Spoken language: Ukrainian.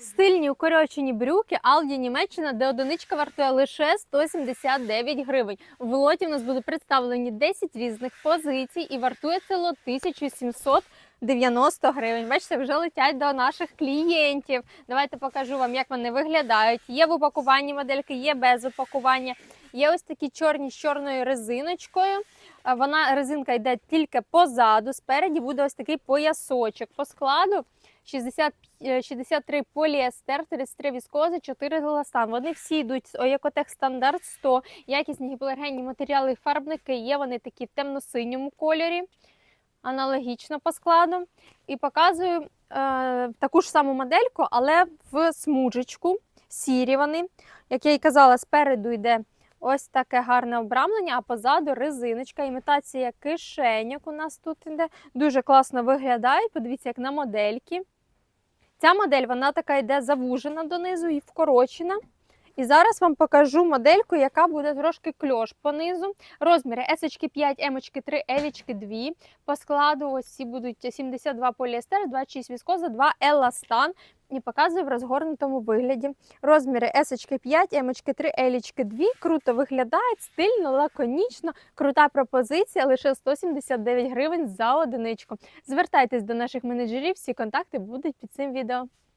Стильні укорочені брюки Aldi Німеччина, де одиничка вартує лише 179 гривень. В лоті в нас будуть представлені 10 різних позицій і вартує це лот 1790 гривень. Бачите, вже летять до наших клієнтів. Давайте покажу вам, як вони виглядають. Є в упакуванні модельки, є без упакування. Є ось такі чорні з чорною резиночкою. Вона резинка йде тільки позаду. Спереді буде ось такий поясочок. По складу 60, е, 63 поліестер, 33 віскози, 4 еластан. Вони всі йдуть з Оякотех стандарт 100. Якісні гіпоалергенні матеріали і фарбники є. Вони такі в темно-синьому кольорі, аналогічно по складу. І показую е, таку ж саму модельку, але в смужечку. Сірі вони. Як я й казала, спереду йде ось таке гарне обрамлення, а позаду резиночка, імітація кишеньок у нас тут іде. Дуже класно виглядає. Подивіться, як на модельки. Ця модель вона така йде завужена донизу і вкорочена. І зараз вам покажу модельку, яка буде трошки кльош понизу. Розміри S 5, M 3, L 2. По складу ось ці будуть 72 поліестер, 26 віскоза, 2 еластан. І показую в розгорнутому вигляді. Розміри S 5, M 3, L 2. Круто виглядають, стильно, лаконічно. Крута пропозиція, лише 179 гривень за одиничку. Звертайтесь до наших менеджерів, всі контакти будуть під цим відео.